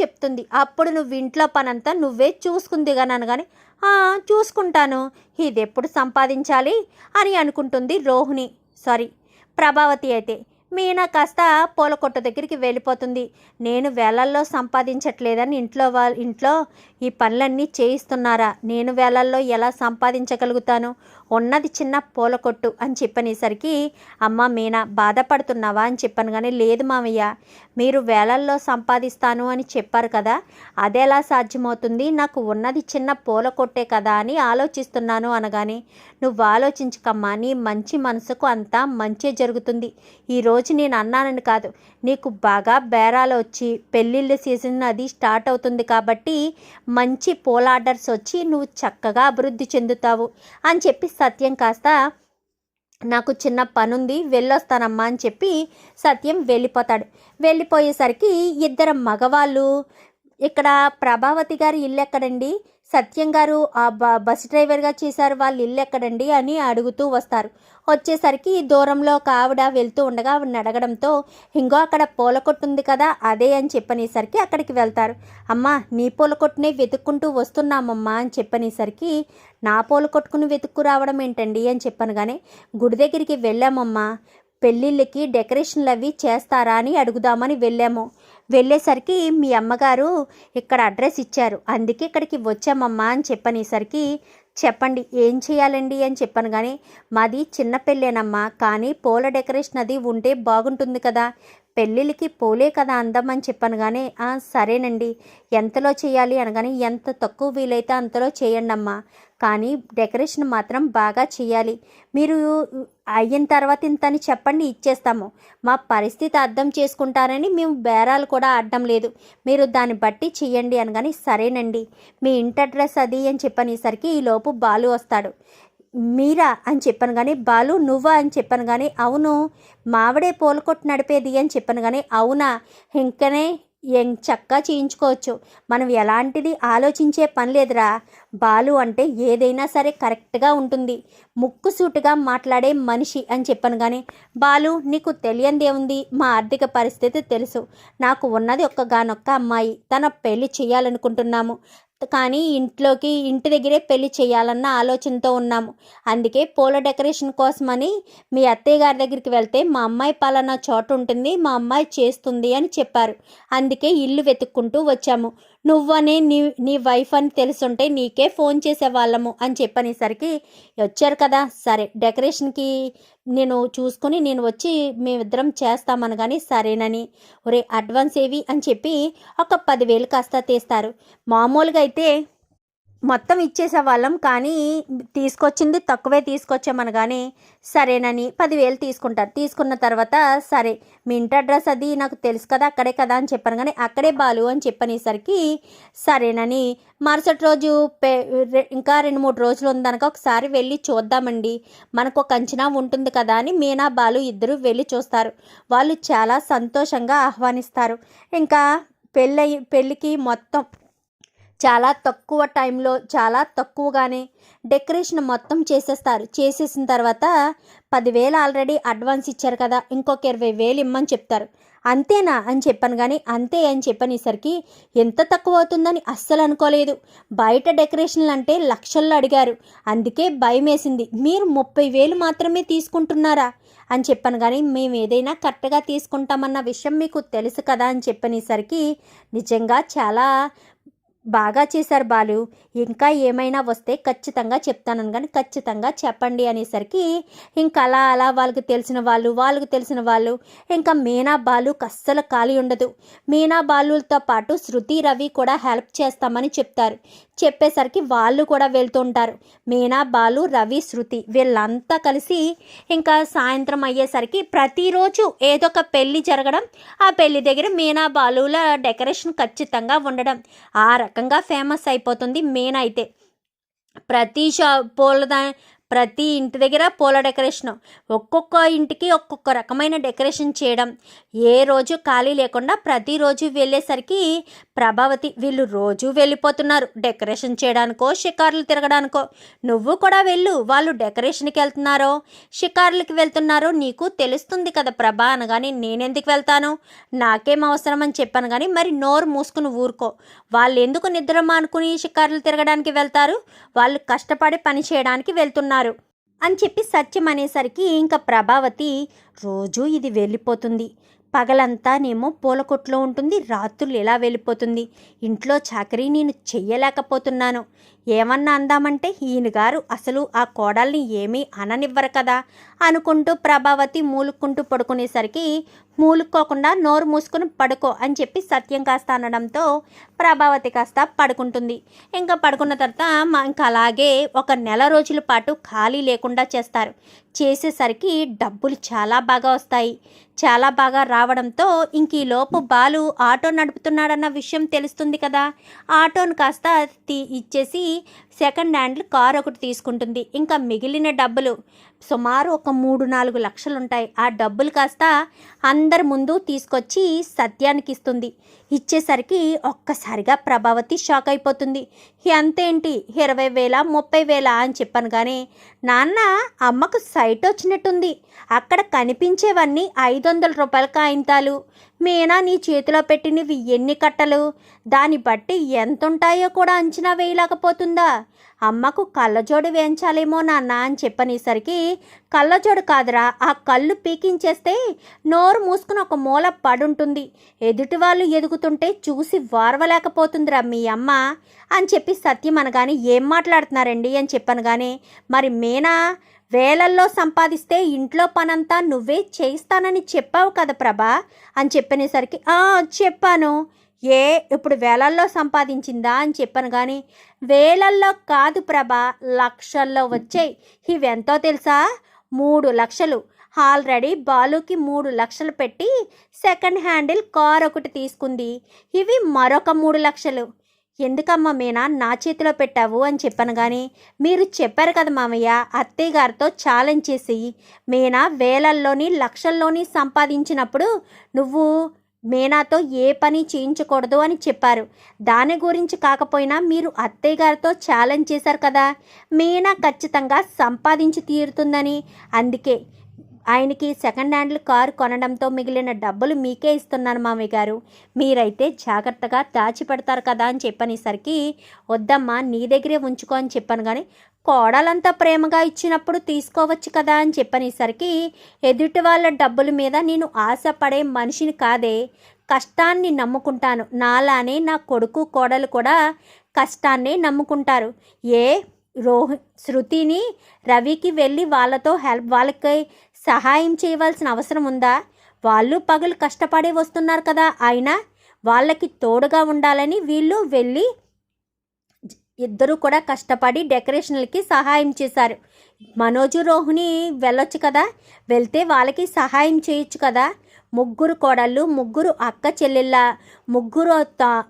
చెప్తుంది. అప్పుడు నువ్వు ఇంట్లో పనంతా నువ్వే చూసుకుందిగానను కానీ చూసుకుంటాను. ఇది ఎప్పుడు సంపాదించాలి? అని అనుకుంటుంది రోహిణి. సారీ ప్రభావతి అయితే. మీనా కాస్త పూల కొట్టు దగ్గరికి వెళ్ళిపోతుంది. నేను వేలల్లో సంపాదించట్లేదని ఇంట్లో వాళ్ళ ఇంట్లో ఈ పనులన్నీ చేయిస్తున్నారా? నేను వేలల్లో ఎలా సంపాదించగలుగుతాను? ఉన్నది చిన్న పూల కొట్టు అని చెప్పనేసరికి అమ్మ మీనా బాధపడుతున్నావా అని చెప్పాను కానీ లేదు మామయ్య. మీరు వేలల్లో సంపాదిస్తాను అని చెప్పారు కదా అదెలా సాధ్యమవుతుంది? నాకు ఉన్నది చిన్న పూల కొట్టే కదా అని ఆలోచిస్తున్నాను అనగానే నువ్వు ఆలోచించకమ్మా నీ మంచి మనసుకు అంతా మంచి జరుగుతుంది. ఈరోజు నేను అన్నానని కాదు. నీకు బాగా బేరాలు వచ్చి పెళ్ళిళ్ళ సీజన్ అది స్టార్ట్ అవుతుంది కాబట్టి మంచి పూల ఆర్డర్స్ వచ్చి నువ్వు చక్కగా అభివృద్ధి చెందుతావు అని చెప్పి సత్యం కాస్త నాకు చిన్న పనుంది వెళ్ళొస్తానమ్మా అని చెప్పి సత్యం వెళ్ళిపోతాడు. వెళ్ళిపోయేసరికి ఇద్దరు మగవాళ్ళు ఇక్కడ ప్రభావతి గారి ఇల్లు ఎక్కడండి? సత్యం గారు ఆ బ బస్ డ్రైవర్గా చేశారు వాళ్ళ ఇల్లు ఎక్కడండి అని అడుగుతూ వస్తారు. వచ్చేసరికి దూరంలో ఒక ఆవిడ వెళ్తూ ఉండగా ఆవిడని అడగడంతో ఇంకో అక్కడ పూల కొట్టు ఉంది కదా అదే అని చెప్పనేసరికి అక్కడికి వెళ్తారు. అమ్మా నీ పూల కొట్టునే వెతుక్కుంటూ వస్తున్నామమ్మా అని చెప్పనేసరికి నా పూల కొట్టుకుని వెతుక్కు రావడం ఏంటండి అని చెప్పాను కానీ గుడి దగ్గరికి వెళ్ళామమ్మా పెళ్ళిళ్ళకి డెకరేషన్లు అవి చేస్తారా అని అడుగుదామని వెళ్ళాము. వెళ్ళేసరికి మీ అమ్మగారు ఇక్కడ అడ్రస్ ఇచ్చారు. అందుకే ఇక్కడికి వచ్చామమ్మా అని చెప్పనేసరికి చెప్పండి ఏం చేయాలండి అని చెప్పాను. కానీ మాది చిన్న పెళ్ళేనమ్మా. కానీ పూల డెకరేషన్ అది ఉంటే బాగుంటుంది కదా. పెళ్ళిళ్ళకి పూలే కదా అందం అని చెప్పాను. కానీ సరేనండి. ఎంతలో చేయాలి అనగానే ఎంత తక్కువ వీలైతే అంతలో చేయండి అమ్మా కానీ డెకరేషన్ మాత్రం బాగా చేయాలి. మీరు అయిన తర్వాత ఇంత అని చెప్పండి ఇచ్చేస్తాము. మా పరిస్థితి అర్థం చేసుకుంటారని మేము బేరాలు కూడా ఆడడం లేదు. మీరు దాన్ని బట్టి చెయ్యండి అనగాని సరేనండి. మీ ఇంటి అడ్రస్ అది అని చెప్పనేసరికి ఈలోపు బాలు వస్తాడు. మీరా అని చెప్పాను కానీ బాలు నువ్వా అని చెప్పాను కానీ అవును మావిడే పూల కొట్టు నడిపేది అని చెప్పాను కానీ అవునా ఇంకనే చక్కా చేయించుకోవచ్చు. మనం ఎలాంటిది ఆలోచించే పని లేదురా. బాలు అంటే ఏదైనా సరే కరెక్ట్గా ఉంటుంది. ముక్కుసూటిగా మాట్లాడే మనిషి అని చెప్పాను కానీ బాలు నీకు తెలియందేముంది మా ఆర్థిక పరిస్థితి తెలుసు. నాకు ఉన్నది ఒక్కగానొక్క అమ్మాయి. తన పెళ్ళి చేయాలనుకుంటున్నాము. కానీ ఇంట్లోకి ఇంటి దగ్గరే పెళ్ళి చేయాలన్న ఆలోచనతో ఉన్నాము. అందుకే పూల డెకరేషన్ కోసమని మీ అత్తయ్య గారి దగ్గరికి వెళ్తే మా అమ్మాయి పలానా చోట ఉంటుంది మా అమ్మాయి చేస్తుంది అని చెప్పారు. అందుకే ఇల్లు వెతుక్కుంటూ వచ్చాము. నువ్వనే నీ నీ వైఫ్ అని తెలుసుంటే నీకే ఫోన్ చేసేవాళ్ళము అని చెప్పనేసరికి వచ్చారు కదా సరే డెకరేషన్కి నేను చూసుకుని నేను వచ్చి మేమిద్దరం చేస్తామని కానీ సరేనని ఒరే అడ్వాన్స్ ఏవి? అని చెప్పి ఒక పదివేలు కాస్త తీస్తారు. మామూలుగా అయితే మొత్తం ఇచ్చేసేవాళ్ళం కానీ తీసుకొచ్చింది తక్కువే తీసుకొచ్చామనగానే సరేనని పదివేలు తీసుకుంటారు. తీసుకున్న తర్వాత సరే మీ ఇంటి అడ్రస్ అది నాకు తెలుసు కదా అక్కడే కదా అని చెప్పాను కానీ అక్కడే బాలు అని చెప్పనేసరికి సరేనని మరుసటి రోజు పె ఇంకా రెండు మూడు రోజులు ఉందనక ఒకసారి వెళ్ళి చూద్దామండి. మనకు ఒక అంచనా ఉంటుంది కదా అని మీనా బాలు ఇద్దరు వెళ్ళి చూస్తారు. వాళ్ళు చాలా సంతోషంగా ఆహ్వానిస్తారు. ఇంకా పెళ్ళయి పెళ్ళికి మొత్తం చాలా తక్కువ టైంలో చాలా తక్కువగానే డెకరేషన్ మొత్తం చేసేస్తారు. చేసేసిన తర్వాత పదివేలు ఆల్రెడీ అడ్వాన్స్ ఇచ్చారు కదా ఇంకొక ఇరవై వేలు ఇమ్మని చెప్తారు. అంతేనా అని చెప్పాను కానీ అంతే అని చెప్పనేసరికి ఎంత తక్కువ అవుతుందని అస్సలు అనుకోలేదు. బయట డెకరేషన్లు అంటే లక్షల్లో అడిగారు. అందుకే భయం వేసింది మీరు ముప్పై వేలు మాత్రమే తీసుకుంటున్నారా అని చెప్పాను కానీ మేము ఏదైనా కరెక్ట్గా తీసుకుంటామన్న విషయం మీకు తెలుసు కదా అని చెప్పనేసరికి నిజంగా చాలా బాగా చేశారు బాలు. ఇంకా ఏమైనా వస్తే ఖచ్చితంగా చెప్తాను కానీ ఖచ్చితంగా చెప్పండి అనేసరికి ఇంకా అలా అలా వాళ్ళకి తెలిసిన వాళ్ళు వాళ్ళకి తెలిసిన వాళ్ళు. ఇంకా మీనా బాలు అస్సలు ఖాళీ ఉండదు. మీనా బాలులతో పాటు శృతి రవి కూడా హెల్ప్ చేస్తామని చెప్తారు. చెప్పేసరికి వాళ్ళు కూడా వెళ్తుంటారు మీనా బాలు రవి శృతి వీళ్ళంతా కలిసి ఇంకా సాయంత్రం అయ్యేసరికి ప్రతిరోజు ఏదో ఒక పెళ్ళి జరగడం ఆ పెళ్ళి దగ్గర మీనా బాలుల డెకరేషన్ ఖచ్చితంగా ఉండడం. ఆ రకంగా ఫేమస్ అయిపోతుంది. మెయిన్ అయితే ప్రతి షా పూల దా ప్రతి ఇంటి దగ్గర పూల డెకరేషన్. ఒక్కొక్క ఇంటికి ఒక్కొక్క రకమైన డెకరేషన్ చేయడం. ఏ రోజు ఖాళీ లేకుండా ప్రతిరోజు వెళ్ళేసరికి ప్రభావతి వీళ్ళు రోజు వెళ్ళిపోతున్నారు. డెకరేషన్ చేయడానికో షికారులు తిరగడానికో. నువ్వు కూడా వెళ్ళు. వాళ్ళు డెకరేషన్కి వెళ్తున్నారో షికారులకి వెళ్తున్నారో నీకు తెలుస్తుంది కదా ప్రభా అనగాని నేనెందుకు వెళ్తాను? నాకేం అవసరం అని చెప్పాను కానీ మరి నోరు మూసుకుని ఊరుకో. వాళ్ళు ఎందుకు నిద్ర మానుకుని షికారులు తిరగడానికి వెళ్తారు? వాళ్ళు కష్టపడి పని చేయడానికి వెళ్తున్నారు. అని చెప్పి సత్యం అనేసరికి ఇంకా ప్రభావతి రోజు ఇది వెళ్ళిపోతుంది. పగలంతానేమో పూల కొట్లో ఉంటుంది రాత్రులు ఎలా వెళ్ళిపోతుంది. ఇంట్లో చాకరీ నేను చెయ్యలేకపోతున్నాను. ఏమన్నా అందామంటే ఈయన గారు అసలు ఆ కోడల్ని ఏమీ అననివ్వరు కదా అనుకుంటూ ప్రభావతి మూలుక్కుంటూ పడుకునేసరికి మూలుక్కోకుండా నోరు మూసుకుని పడుకో అని చెప్పి సత్యం కాస్త అనడంతో ప్రభావతి కాస్త పడుకుంటుంది. ఇంకా పడుకున్న తర్వాత మా ఇంకా అలాగే ఒక నెల రోజుల పాటు ఖాళీ లేకుండా చేస్తారు. చేసేసరికి డబ్బులు చాలా బాగా వస్తాయి. చాలా బాగా రావడంతో ఇంక ఈ లోపు బాలు ఆటో నడుపుతున్నాడన్న విషయం తెలుస్తుంది కదా. ఆటోను కాస్త తీ ఇచ్చేసి సెకండ్ హ్యాండ్ కార్ ఒకటి తీసుకుంటుంది. ఇంకా మిగిలిన డబ్బులు సుమారు ఒక మూడు నాలుగు లక్షలు ఉంటాయి ఆ డబ్బులు కాస్త అందరి ముందు తీసుకొచ్చి సత్యానికి ఇస్తుంది ఇచ్చేసరికి ఒక్కసారిగా ప్రభావతి షాక్ అయిపోతుంది. ఎంతేంటి ఇరవై వేల ముప్పై వేల అని చెప్పాను కానీ నాన్న అమ్మకు సైట్ వచ్చినట్టుంది. అక్కడ కనిపించేవన్నీ ఐదు వందల రూపాయల కాయింతాలు మీనా నీ చేతిలో పెట్టినవి ఎన్ని కట్టలు? దాన్ని బట్టి ఎంత ఉంటాయో కూడా అంచనా వేయలేకపోతుందా? అమ్మకు కళ్ళజోడు వేయించాలేమో నాన్న అని చెప్పనేసరికి కళ్ళజోడు కాదురా ఆ కళ్ళు పీకించేస్తే నోరు మూసుకుని ఒక మూల పడుంటుంది. ఎదుటి వాళ్ళు ఎదుగుతుంటే చూసి వారవలేకపోతుందిరా మీ అమ్మ అని చెప్పి సత్యం అనగానే ఏం మాట్లాడుతున్నారండి? అని చెప్పాను కానీ మరి మీనా వేలల్లో సంపాదిస్తే ఇంట్లో పనంతా నువ్వే చేయిస్తానని చెప్పావు కదా ప్రభా అని చెప్పనేసరికి "ఆ, చెప్పాను. ఏ ఇప్పుడు వేలల్లో సంపాదించిందా? అని చెప్పాను కానీ వేలల్లో కాదు ప్రభా లక్షల్లో వచ్చాయి. ఇవెంతో తెలుసా? మూడు లక్షలు. ఆల్రెడీ బాలుకి మూడు లక్షలు పెట్టి సెకండ్ హ్యాండిల్ కార్ ఒకటి తీసుకుంది. ఇవి మరొక మూడు లక్షలు. ఎందుకమ్మా మీనా నా చేతిలో పెట్టావు అని చెప్పాను కానీ మీరు చెప్పారు కదా మామయ్య అత్తయ్య గారితో ఛాలెంజ్ చేసి మీనా వేలల్లోని లక్షల్లోని సంపాదించినప్పుడు నువ్వు మీనాతో ఏ పని చేయించకూడదు అని చెప్పారు. దాని గురించి కాకపోయినా మీరు అత్తయ్య గారితో ఛాలెంజ్ చేశారు కదా మీనా ఖచ్చితంగా సంపాదించి తీరుతుందని. అందుకే ఆయనకి సెకండ్ హ్యాండ్ కారు కొనడంతో మిగిలిన డబ్బులు మీకే ఇస్తున్నాను మామయ్య గారు. మీరైతే జాగ్రత్తగా దాచిపెడతారు కదా అని చెప్పనేసరికి వద్దమ్మా నీ దగ్గరే ఉంచుకో అని చెప్పాను కానీ కోడలంతా ప్రేమగా ఇచ్చినప్పుడు తీసుకోవచ్చు కదా అని చెప్పనేసరికి ఎదుటి వాళ్ళ డబ్బుల మీద నేను ఆశపడే మనిషిని కాదే కష్టాన్ని నమ్ముకుంటాను. నాలానే నా కొడుకు కోడలు కూడా కష్టాన్ని నమ్ముకుంటారు. ఏ రోహి శృతిని రవికి వెళ్ళి వాళ్ళతో హెల్ప్ వాళ్ళకి సహాయం చేయవలసిన అవసరం ఉందా? వాళ్ళు పగలు కష్టపడే వస్తున్నారు కదా. అయినా వాళ్ళకి తోడుగా ఉండాలని వీళ్ళు వెళ్ళి ఇద్దరు కూడా కష్టపడి డెకరేషన్లకి సహాయం చేశారు. మనోజు రోహిణి వెళ్ళొచ్చు కదా. వెళ్తే వాళ్ళకి సహాయం చేయొచ్చు కదా. ముగ్గురు కోడళ్ళు ముగ్గురు అక్క చెల్లెళ్ళ ముగ్గురు త-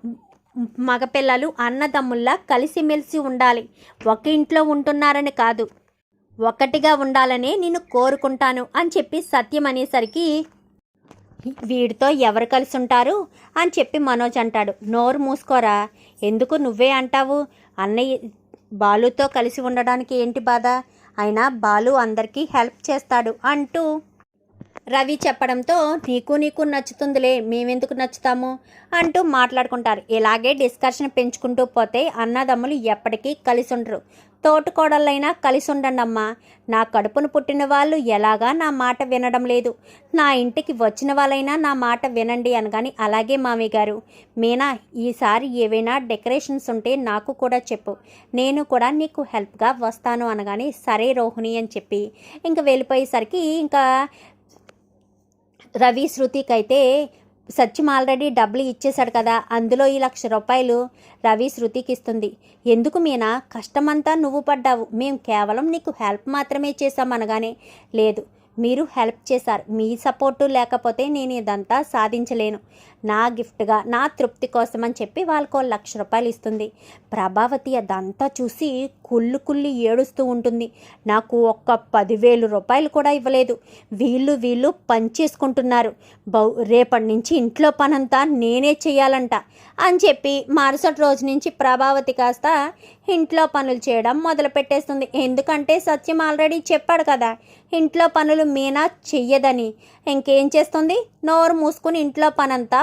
మగపిల్లలు అన్నదమ్ముల్లా కలిసిమెలిసి ఉండాలి. ఒక ఇంట్లో ఉంటున్నారని కాదు. ఒకటిగా ఉండాలనే నేను కోరుకుంటాను అని చెప్పి సత్యం అనేసరికి వీడితో ఎవరు కలిసి ఉంటారు? అని చెప్పి మనోజ్ అంటాడు. నోరు మూసుకోరా? ఎందుకు నువ్వే అంటావు? అన్నయ్య బాలుతో కలిసి ఉండడానికి ఏంటి బాధ? అయినా బాలు అందరికీ హెల్ప్ చేస్తాడు అంటూ రవి చెప్పడంతో నీకు నీకు నచ్చుతుందిలే మేమెందుకు నచ్చుతాము? అంటూ మాట్లాడుకుంటారు. ఇలాగే డిస్కషన్ పెంచుకుంటూ పోతే అన్నదమ్ములు ఎప్పటికీ కలిసి ఉండరు తోటకోడళ్ళైనా కలిసి ఉండండమ్మా నా కడుపును పుట్టిన వాళ్ళు ఎలాగా నా మాట వినడం లేదు. నా ఇంటికి వచ్చిన వాళ్ళైనా నా మాట వినండి అనగాని అలాగే మామయ్య గారు. మీనా ఈసారి ఏవైనా డెకరేషన్స్ ఉంటే నాకు కూడా చెప్పు. నేను కూడా నీకు హెల్ప్గా వస్తాను అనగాని సరే రోహిణి అని చెప్పి ఇంకా వెళ్ళిపోయేసరికి ఇంకా రవి శృతికి అయితే సత్యం ఆల్రెడీ డబ్బులు ఇచ్చేశాడు కదా అందులో ఈ లక్ష రూపాయలు రవి శృతికి ఇస్తుంది. ఎందుకు మీనా? కష్టమంతా నువ్వు పడ్డావు. మేము కేవలం నీకు హెల్ప్ మాత్రమే చేశాం అనగానే లేదు. మీరు హెల్ప్ చేశారు. మీ సపోర్టు లేకపోతే నేను ఇదంతా సాధించలేను. నా గిఫ్ట్గా నా తృప్తి కోసం అని చెప్పి వాళ్ళకు లక్ష రూపాయలు ఇస్తుంది. ప్రభావతి అదంతా చూసి కుళ్ళు కుళ్ళి ఏడుస్తూ ఉంటుంది. నాకు ఒక్క పదివేలు రూపాయలు కూడా ఇవ్వలేదు. వీళ్ళు వీళ్ళు పని చేసుకుంటున్నారు. బౌ రేపటి నుంచి ఇంట్లో పనంతా నేనే చేయాలంట అని చెప్పి మరుసటి రోజు నుంచి ప్రభావతి కాస్త ఇంట్లో పనులు చేయడం మొదలు పెట్టేస్తుంది ఎందుకంటే సత్యం ఆల్రెడీ చెప్పాడు కదా ఇంట్లో పనులు మీనా చెయ్యదని. ఇంకేం చేస్తుంది? నోరు మూసుకుని ఇంట్లో పనంతా